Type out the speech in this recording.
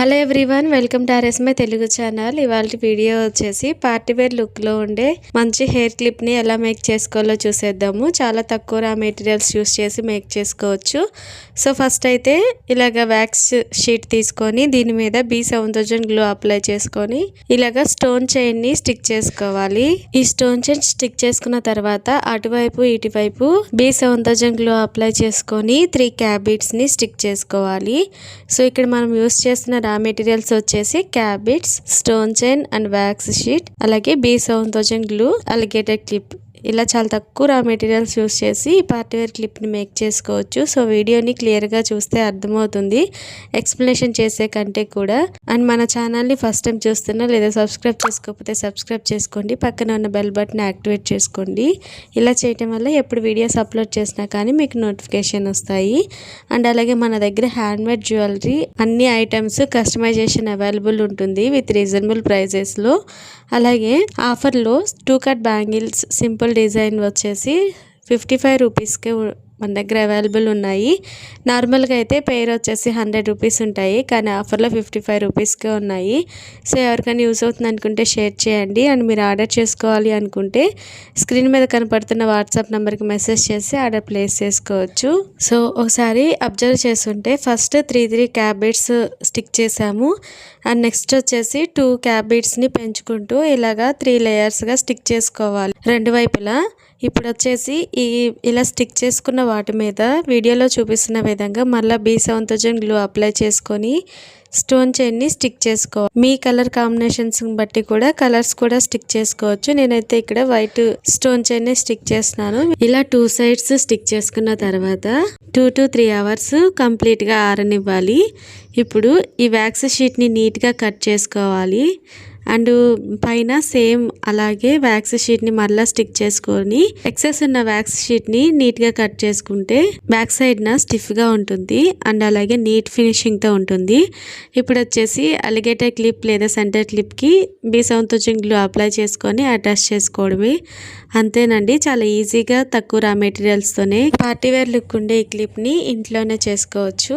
Hello everyone welcome to RS my Telugu channel. ఇవాళ video వచ్చేసి party wear లుక్లో ఉండే మంచి హెయిర్ క్లిప్ని ఎలా మేక్ చేసుకోవాలో చూసేద్దాము. చాలా తక్కువ రా మెటీరియల్స్ యూస్ చేసి మేక్ చేసుకోవచ్చు. సో ఫస్ట్ అయితే ఇలాగ వ్యాక్స్ షీట్ తీసుకొని దీని మీద B seven thousand glue apply చేసుకొని ఇలాగ స్టోన్ చైన్ని స్టిక్ చేసుకోవాలి. ఈ స్టోన్ చైన్ స్టిక్ చేసుకున్న తర్వాత అటువైపు ఇటువైపు B seven thousand glue apply చేసుకొని త్రీ క్యాబిట్స్ని స్టిక్ చేసుకోవాలి. సో ఇక్కడ మనం యూస్ చేస్తున్న రా మెటీరియల్స్ వచ్చేసి క్యాబిట్స్ stone chain and wax sheet అలాగే B seven thousand glue alligator clip. ఇలా చాలా తక్కువ రా మెటీరియల్స్ యూస్ చేసి పార్టీవేర్ క్లిప్ని మేక్ చేసుకోవచ్చు. సో వీడియోని క్లియర్గా చూస్తే అర్థమవుతుంది. ఎక్స్ప్లెనేషన్ చేసే కంటే కూడా. అండ్ మన ఛానల్ని ఫస్ట్ టైం చూస్తున్నా లేదా సబ్స్క్రైబ్ చేసుకోకపోతే సబ్స్క్రైబ్ చేసుకోండి. పక్కన ఉన్న బెల్ బటన్ యాక్టివేట్ చేసుకోండి. ఇలా చేయటం వల్ల ఎప్పుడు వీడియోస్ అప్లోడ్ చేసినా కానీ మీకు నోటిఫికేషన్ వస్తాయి. అండ్ అలాగే మన దగ్గర హ్యాండ్మేడ్ జ్యువెలరీ అన్ని ఐటమ్స్ కస్టమైజేషన్ అవైలబుల్ ఉంటుంది విత్ రీజనబుల్ ప్రైజెస్లో అలాగే ఆఫర్లో two cut bangles simple design వచ్చేసి ఫిఫ్టీ ఫైవ్ రూపీస్కే మన దగ్గర అవైలబుల్ ఉన్నాయి. నార్మల్గా అయితే పేర్ వచ్చేసి హండ్రెడ్ రూపీస్ ఉంటాయి. కానీ ఆఫర్లో ఫిఫ్టీ ఫైవ్ రూపీస్కే ఉన్నాయి. సో ఎవరికైనా యూస్ అవుతుంది అనుకుంటే షేర్ చేయండి. అండ్ మీరు ఆర్డర్ చేసుకోవాలి అనుకుంటే స్క్రీన్ మీద కనపడుతున్న వాట్సాప్ నెంబర్కి మెసేజ్ చేసి ఆర్డర్ ప్లేస్ చేసుకోవచ్చు. సో ఒకసారి అబ్జర్వ్ చేస్తుంటే ఫస్ట్ త్రీ త్రీ క్యాబిట్స్ స్టిక్ చేసాము. అండ్ నెక్స్ట్ వచ్చేసి టూ క్యాబిట్స్ని పెంచుకుంటూ ఇలాగా త్రీ లేయర్స్గా స్టిక్ చేసుకోవాలి. రెండు వైపులా. ఇప్పుడు వచ్చేసి ఈ ఇలా స్టిక్ చేసుకున్న వాటి మీద వీడియోలో చూపిస్తున్న విధంగా మళ్ళీ B seven thousand glue apply చేసుకొని స్టోన్ చైన్ని స్టిక్ చేసుకోవాలి మీ కలర్ కాంబినేషన్స్ బట్టి కూడా కలర్స్ కూడా స్టిక్ చేసుకోవచ్చు. నేనైతే ఇక్కడ వైట్ స్టోన్ చైన్ని స్టిక్ చేస్తున్నాను. ఇలా టూ సైడ్స్ స్టిక్ చేసుకున్న తర్వాత టూ టు త్రీ అవర్స్ కంప్లీట్గా ఆరనివ్వాలి. ఇప్పుడు ఈ వ్యాక్స్ షీట్ని నీట్గా కట్ చేసుకోవాలి. అండ్ పైన సేమ్ అలాగే వ్యాక్స్ షీట్ని మరలా స్టిక్ చేసుకొని ఎక్సెస్ ఉన్న వ్యాక్స్ షీట్ని నీట్గా కట్ చేసుకుంటే బ్యాక్ సైడ్న స్టిఫ్గా ఉంటుంది అండ్ అలాగే నీట్ ఫినిషింగ్తో ఉంటుంది. ఇప్పుడు వచ్చేసి అలిగేటర్ క్లిప్ లేదా సెంటర్ క్లిప్కి బీ సెవెన్ గ్లూ అప్లై చేసుకొని అటాచ్ చేసుకోవడమే. అంతేనండి చాలా ఈజీగా తక్కువ రా మెటీరియల్స్తోనే పార్టీవేర్ లుక్ ఉండే ఈ క్లిప్ని ఇంట్లోనే చేసుకోవచ్చు.